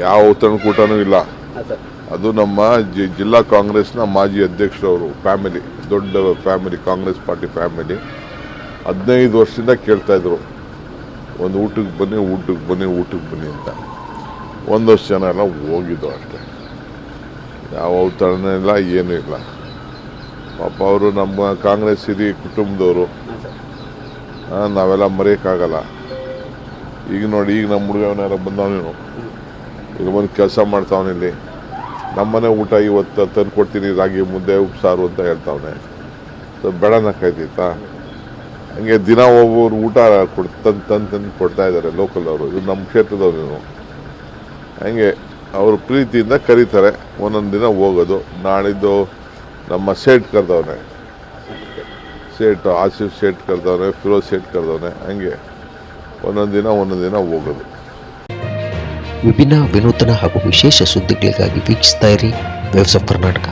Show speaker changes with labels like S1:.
S1: ಯಾವ ಔತಣಕೂಟನೂ ಇಲ್ಲ. ಅದು ನಮ್ಮ ಜಿ- ಜಿಲ್ಲಾ ಕಾಂಗ್ರೆಸ್ನ ಮಾಜಿ ಅಧ್ಯಕ್ಷರವರು ಫ್ಯಾಮಿಲಿ ದೊಡ್ಡ ಫ್ಯಾಮಿಲಿ ಕಾಂಗ್ರೆಸ್ ಪಾರ್ಟಿ ಫ್ಯಾಮಿಲಿ ಹದಿನೈದು ವರ್ಷದಿಂದ ಕೇಳ್ತಾ ಇದ್ರು. ಒಂದು ಊಟಕ್ಕೆ ಬನ್ನಿ ಊಟಕ್ಕೆ ಬನ್ನಿ ಊಟಕ್ಕೆ ಬನ್ನಿ ಅಂತ. ಒಂದಷ್ಟು ಜನ ಎಲ್ಲ ಹೋಗಿದ್ದು ಅಷ್ಟೇ. ಯಾವ ಔತಣ ಇಲ್ಲ ಏನೂ ಇಲ್ಲ. ಪಾಪ ಅವರು ನಮ್ಮ ಕಾಂಗ್ರೆಸ್ ಹಿರಿಯ ಕುಟುಂಬದವರು. ನಾವೆಲ್ಲ ಮರೆಯೋಕ್ಕಾಗಲ್ಲ. ಈಗ ನೋಡಿ ಈಗ ನಮ್ಮ ಹುಡುಗವನೆಲ್ಲ ಬಂದವನೇನು? ಈಗ ಬಂದು ಕೆಲಸ ಮಾಡ್ತಾವನೆ ಇಲ್ಲಿ. ನಮ್ಮನೆ ಊಟ ಇವತ್ತು ತಂದು ಕೊಡ್ತೀನಿ, ರಾಗಿ ಮುದ್ದೆ ಉಪ್ಸಾರು ಅಂತ ಹೇಳ್ತಾವನೆ. ಸೊ ಬೇಡ ನಕ್ಕಾಯ್ತಿತ್ತಾ ಹಂಗೆ ದಿನ ಒಬ್ಬರು ಊಟ ಕೊಡ್, ತಂದು ತಂದು ತಂದು ಕೊಡ್ತಾ ಇದ್ದಾರೆ ಲೋಕಲ್ ಅವರು. ಇದು ನಮ್ಮ ಕ್ಷೇತ್ರದವ್ರು ಹಂಗೆ ಅವರು ಪ್ರೀತಿಯಿಂದ ಕರೀತಾರೆ. ಒಂದೊಂದು ದಿನ ಹೋಗೋದು. ನಾಳಿದ್ದು ನಮ್ಮ ಸೇಟ್ ಕರೆದವನೆ. ಸೇಟ್ ಆಸಿಫ್ ಸೇಟ್ ಕರೆದವನೆ, ಫಿರೋಜ್ ಸೇಟ್ ಕರೆದವನೆ. ಹಂಗೆ ಒಂದೊಂದು ದಿನ ಒಂದೊಂದು ದಿನ ಹೋಗೋದು.
S2: ವಿಭಿನ್ನ ವಿನೂತನ ಹಾಗೂ ವಿಶೇಷ ಸುದ್ದಿಗಳಿಗಾಗಿ ವೀಕ್ಷಿಸ್ತಾ ಇರಿ. ವೇವ್ಸ್ ಕರ್ನಾಟಕ